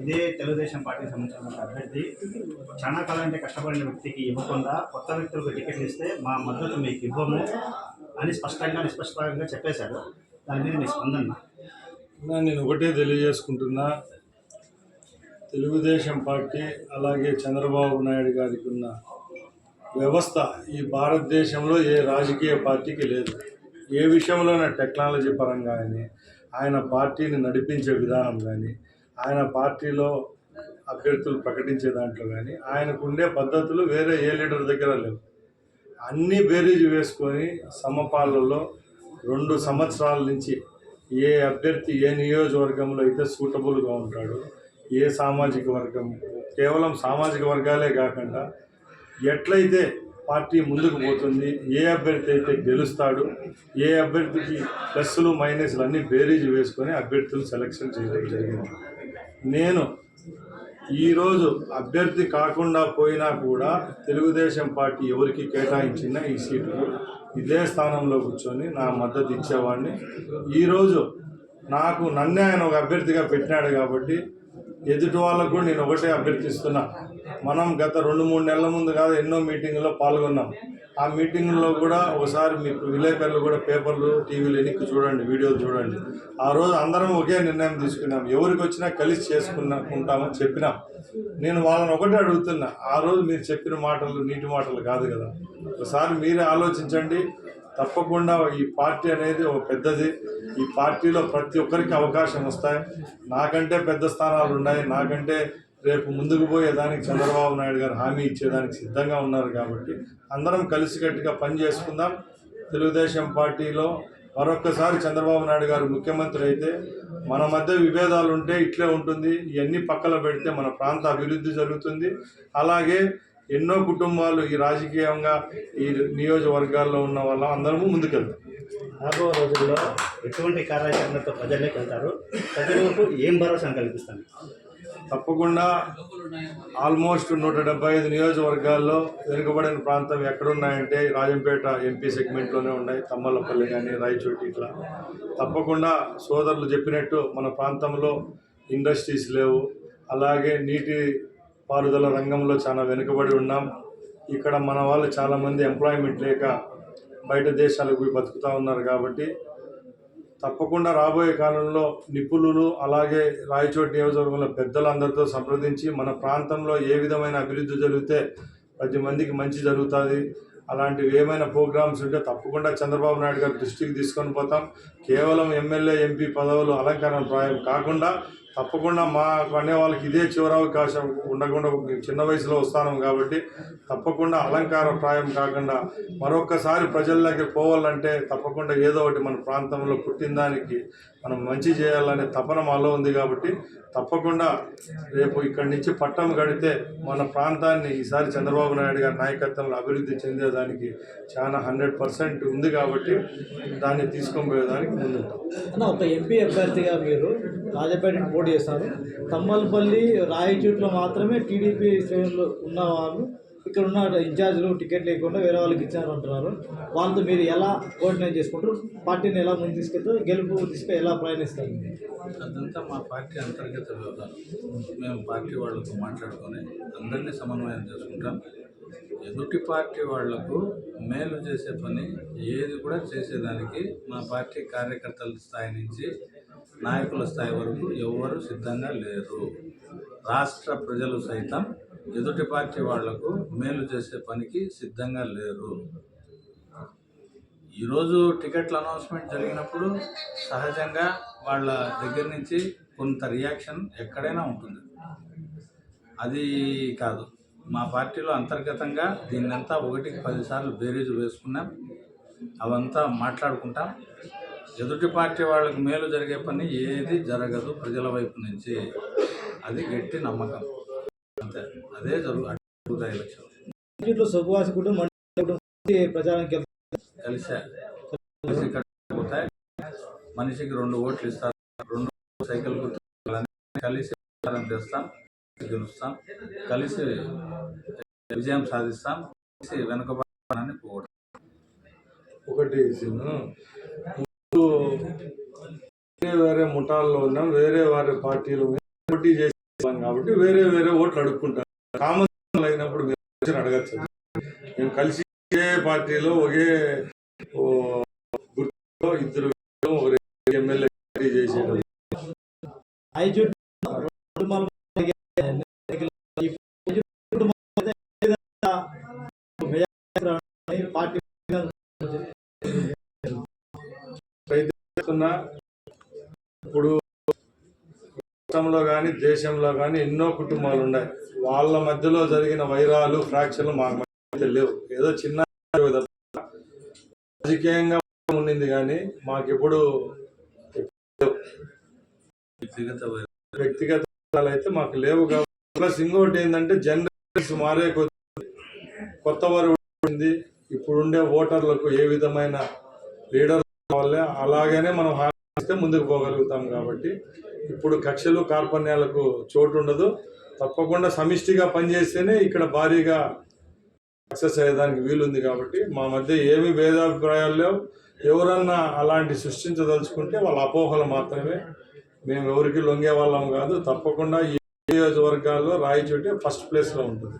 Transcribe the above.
ఇదే తెలుగుదేశం పార్టీకి సంబంధించిన అభ్యర్థి. చాలా కాలం అంటే కష్టపడిన వ్యక్తికి ఇవ్వకుండా కొత్త వ్యక్తులకు టికెట్ ఇస్తే మా మద్దతు మీకు ఇవ్వము అని స్పష్టంగా నిస్పష్టంగా చెప్పేశారు. దాని మీద మీ స్పందన? నేను ఒకటే తెలియజేసుకుంటున్నా. తెలుగుదేశం పార్టీ అలాగే చంద్రబాబు నాయుడు గారికి ఉన్న వ్యవస్థ ఈ భారతదేశంలో ఏ రాజకీయ పార్టీకి లేదు. ఏ విషయంలోనే టెక్నాలజీ పరంగా కానీ ఆయన పార్టీని నడిపించే విధానం కానీ ఆయన పార్టీలో అభ్యర్థులు ప్రకటించే దాంట్లో కానీ ఆయనకు ఉండే పద్ధతులు వేరే ఏ లీడర్ దగ్గర లేవు. అన్ని బేరీజ్ వేసుకొని సమపాలలో రెండు సంవత్సరాల నుంచి ఏ అభ్యర్థి ఏ నియోజకవర్గంలో అయితే సూటబుల్గా ఉంటాడు ఏ సామాజిక వర్గం కేవలం సామాజిక వర్గాలే కాకుండా ఎట్లయితే పార్టీ ముందుకు పోతుంది ఏ అభ్యర్థి అయితే గెలుస్తాడు ఏ అభ్యర్థికి ప్లస్లు మైనస్లు అన్నీ బేరీజు వేసుకొని అభ్యర్థులు సెలక్షన్ చేయడం జరిగింది. నేను ఈరోజు అభ్యర్థి కాకుండా పోయినా కూడా తెలుగుదేశం పార్టీ ఎవరికి కేటాయించిన ఈ సీటు ఇదే స్థానంలో కూర్చొని నా మద్దతు ఇచ్చేవాడిని. ఈరోజు నాకు నన్నే ఆయన ఒక అభ్యర్థిగా పెట్టినాడు కాబట్టి ఎదుటి వాళ్ళకు కూడా నేను ఒకటే అభ్యర్థిస్తున్నా. మనం గత రెండు మూడు నెలల ముందు కాదు ఎన్నో మీటింగుల్లో పాల్గొన్నాం. ఆ మీటింగ్లో కూడా ఒకసారి మీకు విలేకరులు కూడా పేపర్లు టీవీలు ఎన్నిక చూడండి వీడియోలు చూడండి. ఆ రోజు అందరం ఒకే నిర్ణయం తీసుకున్నాం. ఎవరికి వచ్చినా కలిసి చేసుకున్నా ఉంటామని చెప్పినాం. నేను వాళ్ళని ఒకటే అడుగుతున్నా. ఆ రోజు మీరు చెప్పిన మాటలు నీటి మాటలు కాదు కదా. ఒకసారి మీరే ఆలోచించండి. తప్పకుండా ఈ పార్టీ అనేది ఒక పెద్దది. ఈ పార్టీలో ప్రతి ఒక్కరికి అవకాశం వస్తాయి. నాకంటే పెద్ద స్థానాలు ఉన్నాయి. నాకంటే రేపు ముందుకు పోయేదానికి చంద్రబాబు నాయుడు గారు హామీ ఇచ్చేదానికి సిద్ధంగా ఉన్నారు కాబట్టి అందరం కలిసికట్టుగా పని చేసుకుందాం. తెలుగుదేశం పార్టీలో మరొక్కసారి చంద్రబాబు నాయుడు గారు ముఖ్యమంత్రి అయితే మన మధ్య విభేదాలు ఉంటే ఇట్లే ఉంటుంది. ఇవన్నీ పక్కన పెడితే మన ప్రాంత అభివృద్ధి జరుగుతుంది. అలాగే ఎన్నో కుటుంబాలు ఈ రాజకీయంగా ఈ నియోజకవర్గాల్లో ఉన్న వాళ్ళ అందరము ముందుకెళ్తాం. రాబో రోజుల్లో ఎటువంటి కార్యాచరణతో ప్రజల్లోకి వెళ్తారు? ప్రజలకు ఏం భరోసా కల్పిస్తాను తప్పకుండా ఆల్మోస్ట్ నూట డెబ్బై ఐదు నియోజకవర్గాల్లో వెనుకబడిన ప్రాంతం ఎక్కడున్నాయంటే రాజంపేట ఎంపీ సెగ్మెంట్లోనే ఉన్నాయి. తమ్మలపల్లి కానీ రాయచోటి ఇట్లా. తప్పకుండా సోదరులు చెప్పినట్టు మన ప్రాంతంలో ఇండస్ట్రీస్ లేవు. అలాగే నీటి పారుదల రంగంలో చాలా వెనుకబడి ఉన్నాం. ఇక్కడ మన వాళ్ళు చాలామంది ఎంప్లాయ్మెంట్ లేక బయట దేశాలకు బతుకుతూ ఉన్నారు కాబట్టి తప్పకుండా రాబోయే కాలంలో నిపుణులు అలాగే రాయచోటి నియోజకవర్గంలో పెద్దలందరితో సంప్రదించి మన ప్రాంతంలో ఏ విధమైన అభివృద్ధి జరిగితే ప్రతి మందికి మంచి జరుగుతుంది. అలాంటివి ఏమైనా ప్రోగ్రామ్స్ ఉంటే తప్పకుండా చంద్రబాబు నాయుడు గారి దృష్టికి తీసుకొని పోతాం. కేవలం ఎమ్మెల్యే ఎంపీ పదవులు అలంకరణ ప్రాయం కాకుండా తప్పకుండా మా అనే వాళ్ళకి ఇదే చివరి అవకాశం ఉండకుండా చిన్న వయసులో వస్తాను కాబట్టి తప్పకుండా అలంకార ప్రాయం కాకుండా మరొక్కసారి ప్రజల్లోకి పోవాలంటే తప్పకుండా ఏదో ఒకటి మన ప్రాంతంలో పుట్టిన దానికి మనం మంచి చేయాలనే తపన మాలో ఉంది కాబట్టి తప్పకుండా రేపు ఇక్కడి నుంచి పట్టం గడితే మన ప్రాంతాన్ని ఈసారి చంద్రబాబు నాయుడు గారి నాయకత్వంలో అభివృద్ధి చెందేదానికి చాలా హండ్రెడ్ పర్సెంట్ ఉంది కాబట్టి దాన్ని తీసుకొని పోయేదానికి ముందుంటాం. ఒక ఎంపీ అభ్యర్థిగా మీరు రాజపేట పోటీ చేస్తారు తమ్మలపల్లి రాయచూట్లో మాత్రమే టీడీపీ శ్రేణులు ఉన్నవాళ్ళు ఇక్కడ ఉన్న ఇన్ఛార్జ్లు టికెట్ లేకుండా వేరే వాళ్ళకి ఇచ్చారు అంటున్నారు. వాళ్ళతో మీరు ఎలా కోఆర్డినేట్ చేసుకుంటారు? పార్టీని ఎలా ముందు తీసుకెళ్తారు? గెలుపు తీసుకు ఎలా ప్రయాణిస్తారు? అదంతా మా పార్టీ అంతర్గత వ్యవహారం. మేము పార్టీ వాళ్ళతో మాట్లాడుకొని అందరినీ సమన్వయం చేసుకుంటాం. ఎదుటి పార్టీ వాళ్ళకు మేలు చేసే పని ఏది కూడా చేసేదానికి మా పార్టీ కార్యకర్తల స్థాయి నుంచి నాయకుల స్థాయి వరకు ఎవరు సిద్ధంగా లేరు. రాష్ట్ర ప్రజలు సైతం ఎదుటి పార్టీ వాళ్ళకు మేలు చేసే పనికి సిద్ధంగా లేరు. ఈరోజు టికెట్ల అనౌన్స్మెంట్ జరిగినప్పుడు సహజంగా వాళ్ళ దగ్గర నుంచి కొంత రియాక్షన్ ఎక్కడైనా ఉంటుంది. అది కాదు. మా పార్టీలో అంతర్గతంగా దీన్నంతా ఒకటికి పదిసార్లు బేరీజు వేసుకున్నాం. అవంతా మాట్లాడుకుంటాం. ఎదుటి పార్టీ వాళ్ళకి మేలు జరిగే పని ఏది జరగదు ప్రజల వైపు నుంచి. అది గట్టి నమ్మకం. అంతే. అదే జరుగు జరుగుతాయి ఎలక్షన్ సుభాష్ వెళ్తారు. కలిసే. కలిసి కట్టుకుపోతాయి మనిషికి రెండు ఓట్లు ఇస్తారు. రెండు సైకిల్ కలిసి ప్రచారం చేస్తాం గెలుస్తాం. కలిసి విజయం సాధిస్తాం. కలిసి వెనుకబడాలని పోవడం ఒకటి వేరే వేరే ముఠాల్లో ఉన్నాం వేరే వేరే పార్టీలు పోటీ చేసే కాబట్టి వేరే వేరే ఓట్లు అడుక్కుంటారు. కామన్ అయినప్పుడు మీరు అడగచ్చు. మేము కలిసి ఒకే పార్టీలో ఒకే గుర్తులో ఇద్దరు ఒకరు ఎమ్మెల్యే చేసేటప్పుడు పార్టీ చేస్తున్నా ఇప్పుడు రాష్ట్రంలో కానీ దేశంలో కానీ ఎన్నో కుటుంబాలు ఉన్నాయి. వాళ్ళ మధ్యలో జరిగిన వైరాలు ఫ్రాక్షన్లు మాకు మధ్య లేవు. ఏదో చిన్న రాజకీయంగా ఉండింది కానీ మాకెప్పుడు వ్యక్తిగత. వ్యక్తిగత అయితే మాకు లేవు కాబట్టి. ప్లస్ ఇంకోటి ఏంటంటే జనరేషన్స్ మారే కొద్ది కొత్త వారు ఉంది ఇప్పుడుండే ఓటర్లకు ఏ విధమైన లీడర్ వల్లే అలాగనే మనం హాయిస్తే ముందుకు పోగలుగుతాం కాబట్టి ఇప్పుడు కక్షలు కార్పణ్యాలకు చోటు ఉండదు తప్పకుండా సమిష్టిగా పనిచేస్తేనే ఇక్కడ భారీగా సక్సెస్ అయ్యేదానికి వీలుంది కాబట్టి మా మధ్య ఏమి భేదాభిప్రాయాలు లేవు. ఎవరన్నా అలాంటి సృష్టించదలుచుకుంటే వాళ్ళ అపోహలు మాత్రమే. మేము ఎవరికి లొంగే వాళ్ళం కాదు. తప్పకుండా ఈ నియోజకవర్గాల్లో రాయచోటి ఫస్ట్ ప్లేస్లో ఉంటుంది.